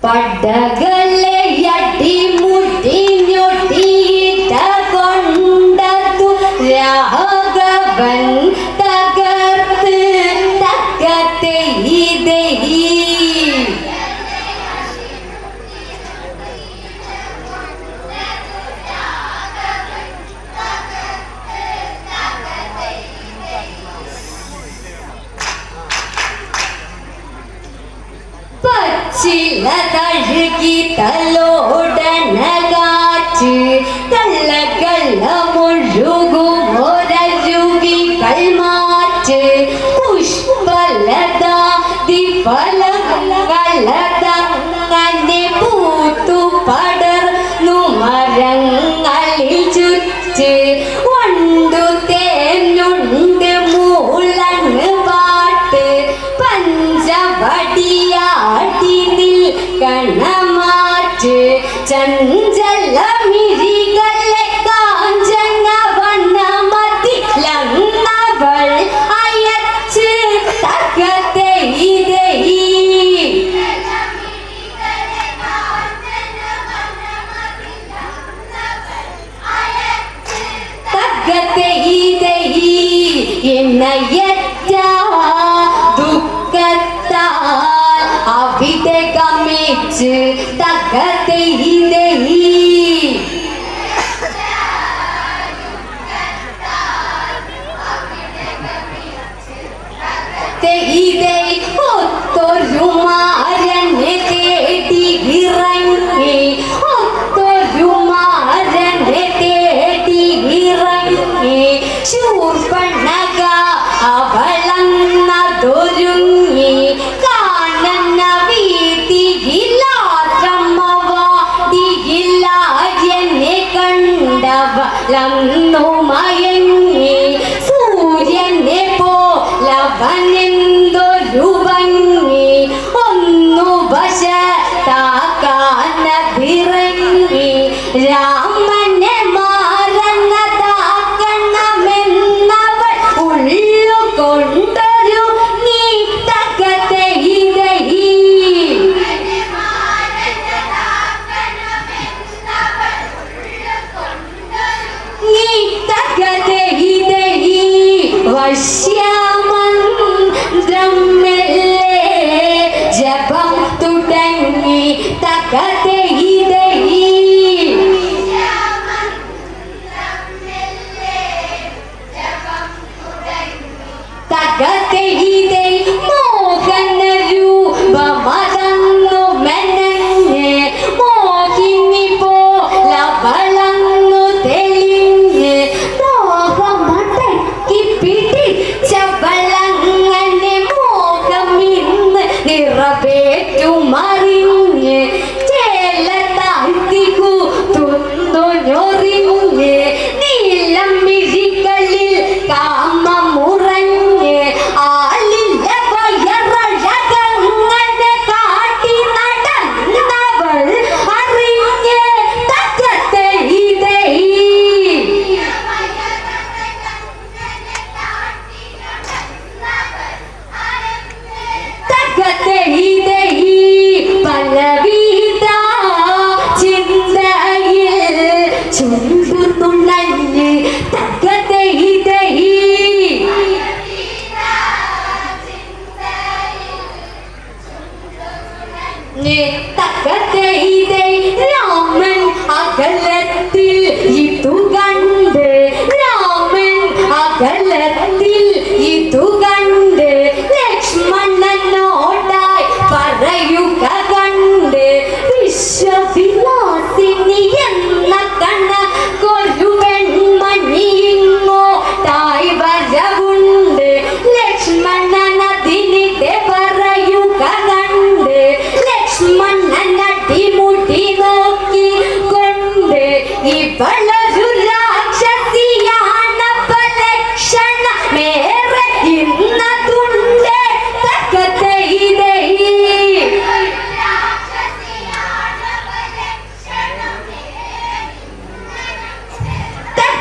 Padagan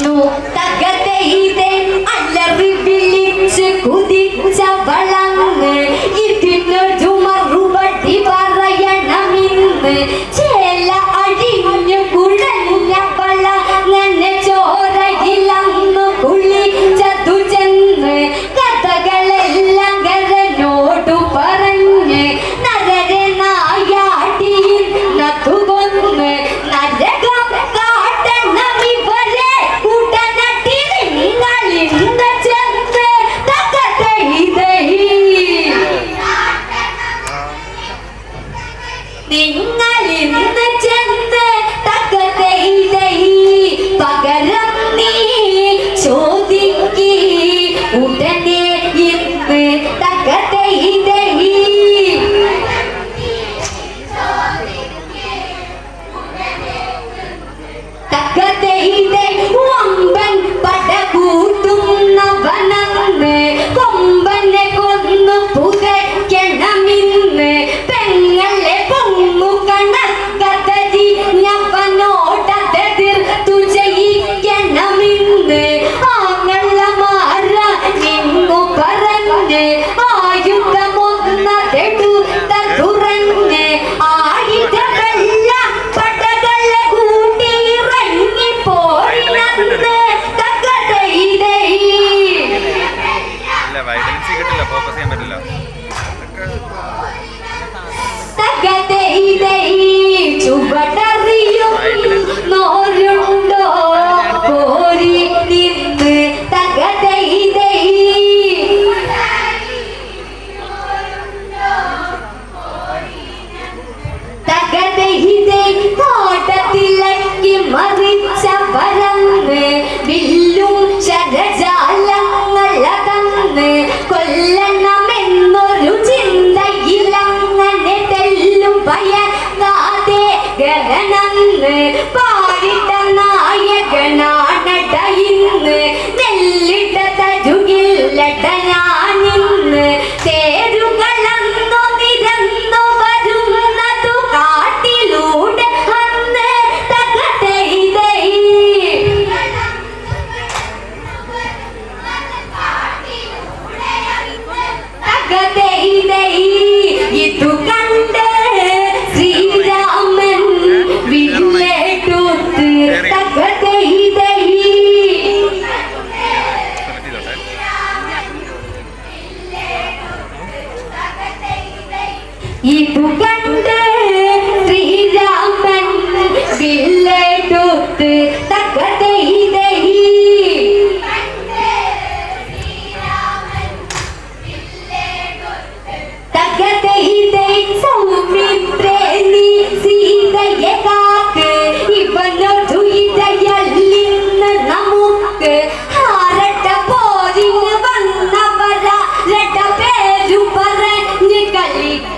Ну, так это идем, а для рыбы лимцы, куды, куда, вала. Bye.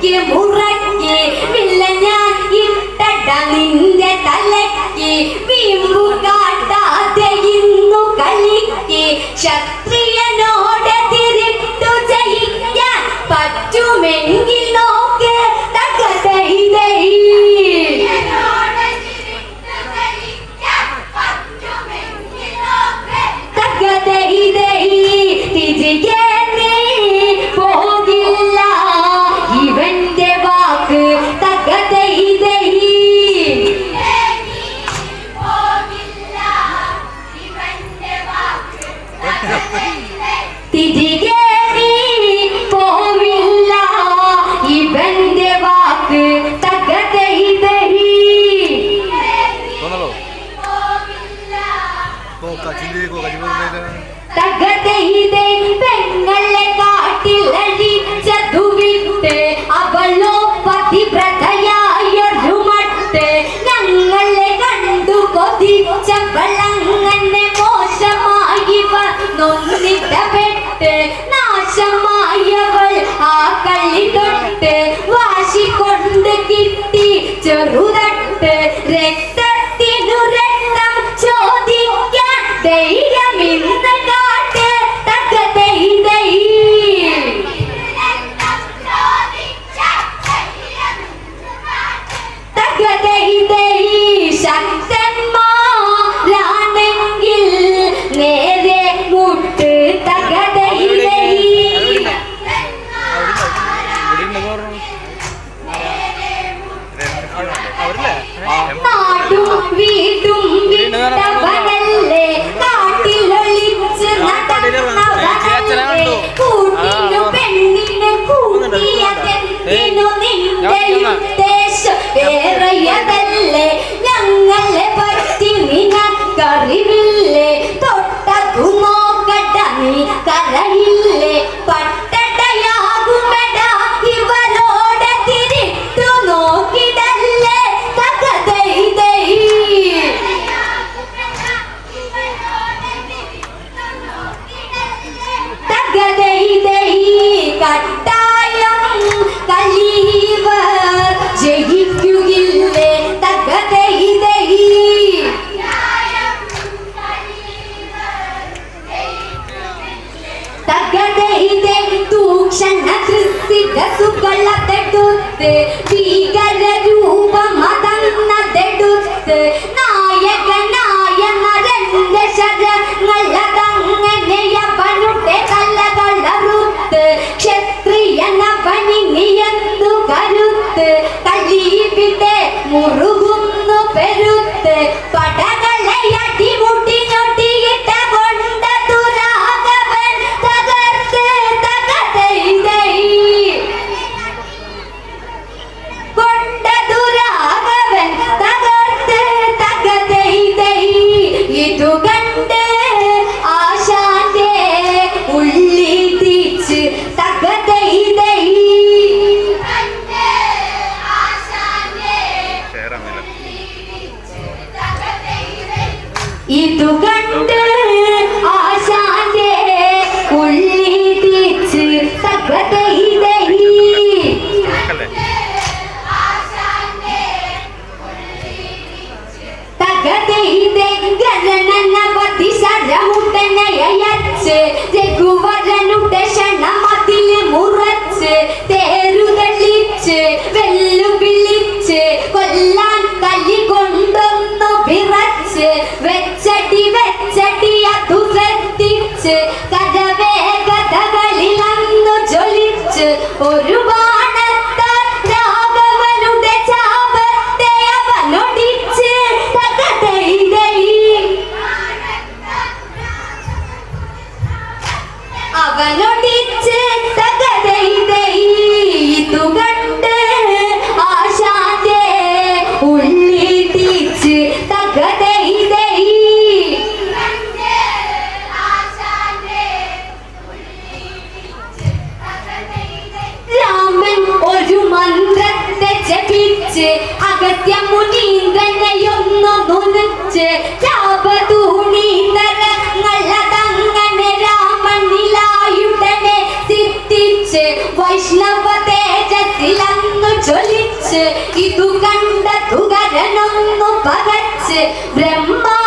que burra നൊന്തിട്ടപ്പെട്ട് നാശമായവൾ ആ കള്ളി വാശി കൊണ്ട് കിട്ടി ചെറുത arrivederci ഇതു കണ്ട് ആശാന്റെ ഉള്ളി തിരിച്ച് ജഗുവരനുടെ ക്ഷണമതിൽ മുറച്ച് തേരുതളിച്ച് വെല്ലു വിളിച്ച് കൊല്ല ZD അകത്യമുനീന്ദ്രനെയൊന്നൊന്നുച്ച് ശാപതൂണീതരങ്ങളതങ്ങനെ രാമനിലായുടനെ സിദ്ധിച്ച് വൈഷ്ണവ തേജത്തിലന്നു ചൊലിച്ച് ഇതു കണ്ട തുകരനൊന്നു പകച്ച് ബ്രഹ്മാ